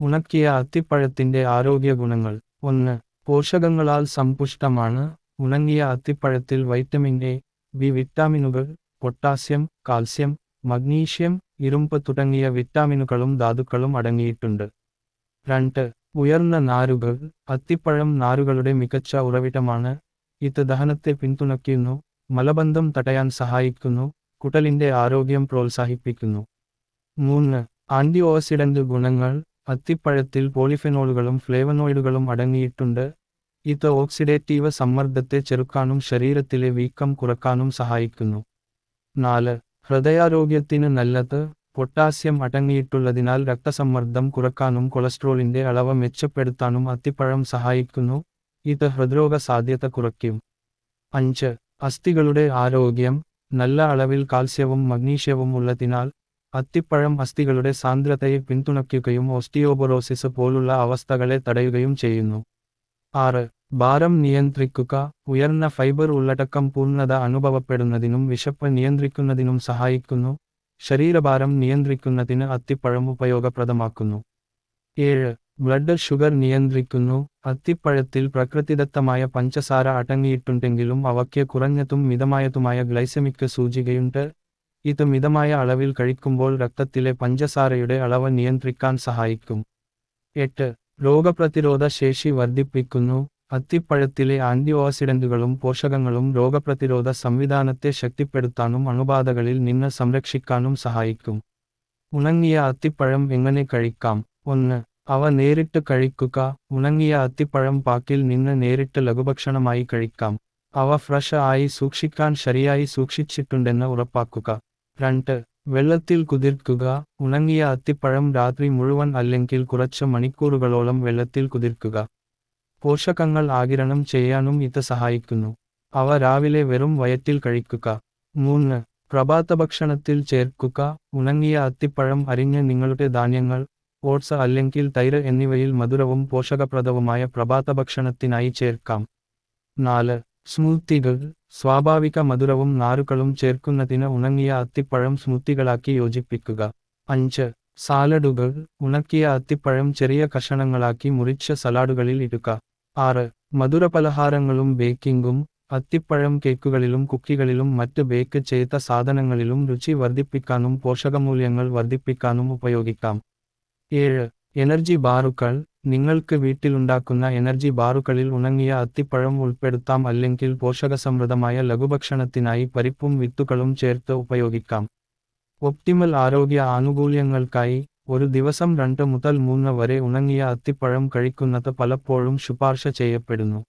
ഉണക്കിയ അത്തിപ്പഴത്തിന്റെ ആരോഗ്യ ഗുണങ്ങൾ ഒന്ന് പോഷകങ്ങളാൽ സമ്പുഷ്ടമാണ്. ഉണങ്ങിയ അത്തിപ്പഴത്തിൽ വൈറ്റമിൻ എ ബി വിറ്റാമിനുകൾ പൊട്ടാസ്യം കാൽസ്യം മഗ്നീഷ്യം ഇരുമ്പ് തുടങ്ങിയ വിറ്റാമിനുകളും ധാതുക്കളും അടങ്ങിയിട്ടുണ്ട്. രണ്ട് ഉയർന്ന നാരുകൾ. അത്തിപ്പഴം നാരുകളുടെ മികച്ച ഉറവിടമാണ്. ഇത് ദഹനത്തെ പിന്തുണയ്ക്കുന്നു മലബന്ധം തടയാൻ സഹായിക്കുന്നു കുടലിന്റെ ആരോഗ്യം പ്രോത്സാഹിപ്പിക്കുന്നു. മൂന്ന് ആന്റി ഓക്സിഡന്റ് ഗുണങ്ങൾ. അത്തിപ്പഴത്തിൽ പോളിഫെനോളുകളും ഫ്ലേവനോയിഡുകളും അടങ്ങിയിട്ടുണ്ട്. ഇത് ഓക്സിഡേറ്റീവ് സമ്മർദ്ദത്തെ ചെറുക്കാനും ശരീരത്തിലെ വീക്കം കുറക്കാനും സഹായിക്കുന്നു. നാല് ഹൃദയാരോഗ്യത്തിന് നല്ലത് പൊട്ടാസ്യം അടങ്ങിയിട്ടുള്ളതിനാൽ രക്തസമ്മർദ്ദം കുറക്കാനും കൊളസ്ട്രോളിന്റെ അളവ് മെച്ചപ്പെടുത്താനും അത്തിപ്പഴം സഹായിക്കുന്നു. ഇത് ഹൃദ്രോഗ സാധ്യത കുറയ്ക്കും. അഞ്ച് അസ്ഥികളുടെ ആരോഗ്യം നല്ല അളവിൽ കാൽസ്യവും മഗ്നീഷ്യവും ഉള്ളതിനാൽ അത്തിപ്പഴം അസ്ഥികളുടെ സാന്ദ്രതയെ പിന്തുണയ്ക്കുകയും ഓസ്റ്റിയോബൊറോസിസ് പോലുള്ള അവസ്ഥകളെ തടയുകയും ചെയ്യുന്നു. ആറ്. ഭാരം നിയന്ത്രിക്കുക. ഉയർന്ന ഫൈബർ ഉള്ളടക്കം പൂർണത അനുഭവപ്പെടുന്നതിനും വിശപ്പ് നിയന്ത്രിക്കുന്നതിനും സഹായിക്കുന്നു. ശരീരഭാരം നിയന്ത്രിക്കുന്നതിന് അത്തിപ്പഴം ഉപയോഗപ്രദമാക്കുന്നു. ഏഴ്. ബ്ലഡ് ഷുഗർ നിയന്ത്രിക്കുന്നു. അത്തിപ്പഴത്തിൽ പ്രകൃതിദത്തമായ പഞ്ചസാര അടങ്ങിയിട്ടുണ്ടെങ്കിലും അവയ്ക്ക് കുറഞ്ഞതും മിതമായതുമായ ഗ്ലൈസമിക് സൂചികയുണ്ട്. ഇത് മിതമായ അളവിൽ കഴിക്കുമ്പോൾ രക്തത്തിലെ പഞ്ചസാരയുടെ അളവ് നിയന്ത്രിക്കാൻ സഹായിക്കും. എട്ട്. രോഗപ്രതിരോധ ശേഷി വർദ്ധിപ്പിക്കുന്നു. അത്തിപ്പഴത്തിലെ ആന്റി ഓക്സിഡന്റുകളും പോഷകങ്ങളും രോഗപ്രതിരോധ സംവിധാനത്തെ ശക്തിപ്പെടുത്താനും അണുബാധകളിൽ നിന്ന് സംരക്ഷിക്കാനും സഹായിക്കും. ഉണങ്ങിയ അത്തിപ്പഴം എങ്ങനെ കഴിക്കാം? ഒന്ന്. അവ നേരിട്ട് കഴിക്കുക. ഉണങ്ങിയ അത്തിപ്പഴം പാക്കിൽ നിന്ന് നേരിട്ട് ലഘുഭക്ഷണമായി കഴിക്കാം. അവ ഫ്രഷ് ആയി സൂക്ഷിക്കാൻ ശരിയായി സൂക്ഷിച്ചിട്ടുണ്ടെന്ന് ഉറപ്പാക്കുക. രണ്ട് വെള്ളത്തിൽ കുതിർക്കുക. ഉണങ്ങിയ അത്തിപ്പഴം രാത്രി മുഴുവൻ അല്ലെങ്കിൽ കുറച്ച് മണിക്കൂറുകളോളം വെള്ളത്തിൽ കുതിർക്കുക. പോഷകങ്ങൾ ആകിരണം ചെയ്യാനും ഇത് സഹായിക്കുന്നു. അവ രാവിലെ വെറും വയറ്റിൽ കഴിക്കുക. മൂന്ന് പ്രഭാതഭക്ഷണത്തിൽ ചേർക്കുക. ഉണങ്ങിയ അത്തിപ്പഴം അരിഞ്ഞ് നിങ്ങളുടെ ധാന്യങ്ങൾ ഓട്സ് അല്ലെങ്കിൽ തൈര് എന്നിവയിൽ മധുരവും പോഷകപ്രദവുമായ പ്രഭാതഭക്ഷണത്തിനായി ചേർക്കാം. നാല് സ്മൂത്തികൾ സ്വാഭാവിക മധുരവും നാരുകളും ചേർക്കുന്നതിന് ഉണങ്ങിയ അത്തിപ്പഴം സ്മൂത്തികളാക്കി യോജിപ്പിക്കുക. അഞ്ച്. സാലഡുകൾ ഉണക്കിയ അത്തിപ്പഴം ചെറിയ കഷണങ്ങളാക്കി മുറിച്ച സലാഡുകളിൽ ഇടുക. ആറ്. മധുരപലഹാരങ്ങളും ബേക്കിംഗും അത്തിപ്പഴം കേക്കുകളിലും കുക്കികളിലും മറ്റ് ബേക്ക് ചെയ്ത സാധനങ്ങളിലും രുചി വർദ്ധിപ്പിക്കാനും പോഷകമൂല്യങ്ങൾ വർദ്ധിപ്പിക്കാനും ഉപയോഗിക്കാം. ഏഴ്. എനർജി ബാറുകൾ നിങ്ങൾക്ക് വീട്ടിലുണ്ടാക്കുന്ന എനർജി ബാറുകളിൽ ഉണങ്ങിയ അത്തിപ്പഴം ഉൾപ്പെടുത്താം അല്ലെങ്കിൽ പോഷകസമൃദ്ധമായ ലഘുഭക്ഷണത്തിനായി പരിപ്പും വിത്തുകളും ചേർത്ത് ഉപയോഗിക്കാം. ഒപ്റ്റിമൽ ആരോഗ്യ ആനുകൂല്യങ്ങൾക്കായി ഒരു ദിവസം രണ്ട് മുതൽ മൂന്ന് വരെ ഉണങ്ങിയ അത്തിപ്പഴം കഴിക്കുന്നത് പലപ്പോഴും ശുപാർശ ചെയ്യപ്പെടുന്നു.